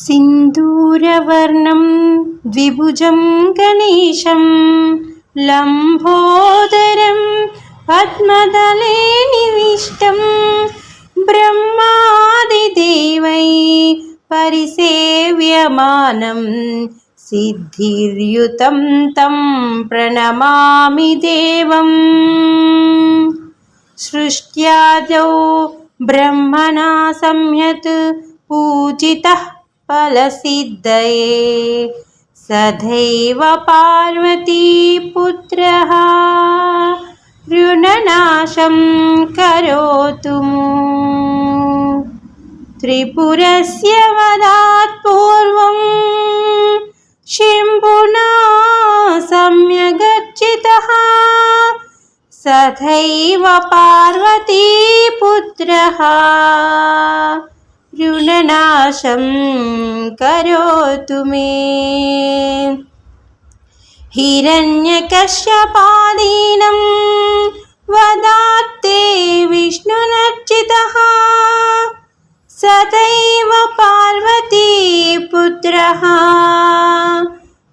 सिन्दूरवर्णं द्विभुजं गणेशं लम्भोदरं पद्मदले निविष्टं ब्रह्मादिदेवै परिसेव्यमानं सिद्धिर्युतं तं प्रणमामि देवम् सृष्ट्यादौ ब्रह्मणा संयत् पूजितः फलसिद्धये। सदैव पार्वतीपुत्रः ऋणनाशं करोतु। त्रिपुरस्य वदात् पूर्वं शिम्बुना सम्यगर्चितः सदैव पार्वतीपुत्रः ऋणनाशं करोतु मे। हिरण्यकश्यपादीनं वदात्ते विष्णुनर्चितः। सदैव पार्वतीपुत्रः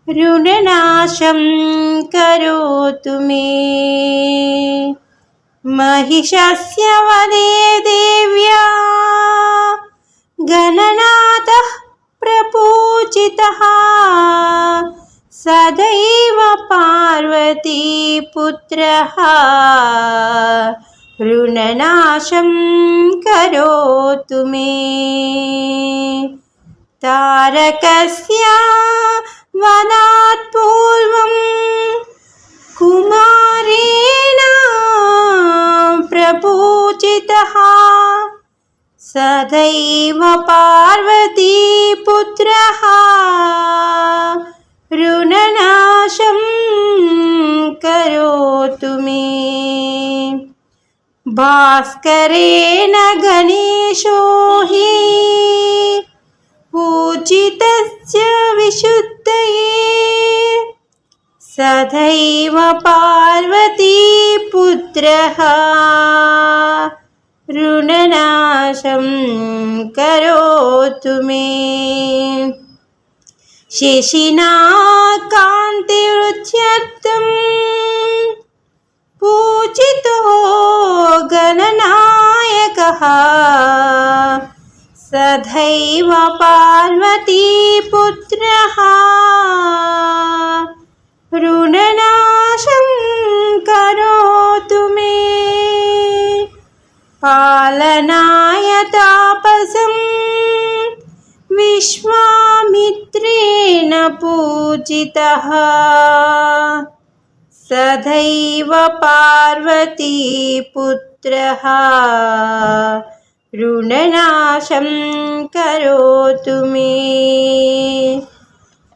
ऋणनाशं करोतु मे। महिषस्य वदे देव्या गणनाथः प्रपूजितः। सदैव पार्वतीपुत्रः। ऋणनाशं करोतु मे। तारकस्य वनात् पूर्वं कुमारेण प्रपूजितः सदैव पार्वतीपुत्रः ऋणनाशं करोतु मे। भास्करेण गणेशो हि पूजितस्य विशुद्धये सदैव पार्वतीपुत्रः ऋणनाशं करोतु मे। शिशिना कान्तिवृद्ध्यर्थं पूजितो गणनायकः। सदैव पार्वतीपुत्रः। पालनाय तापसं विश्वामित्रेण पूजितः। सदैव पार्वतीपुत्रः। ऋणनाशं करोतु मे।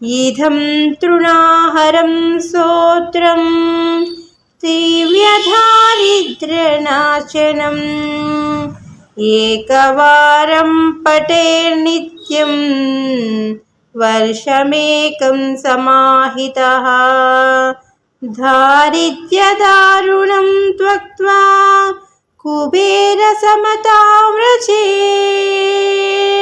इदं तृणाहरं स्तोत्रं दिव्यदारिद्र्यनाशनम् एकवारं पठेन्नित्यं वर्षमेकं समाहितः दारिद्र्यदारुणं त्यक्त्वा कुबेरसमतां व्रजेत्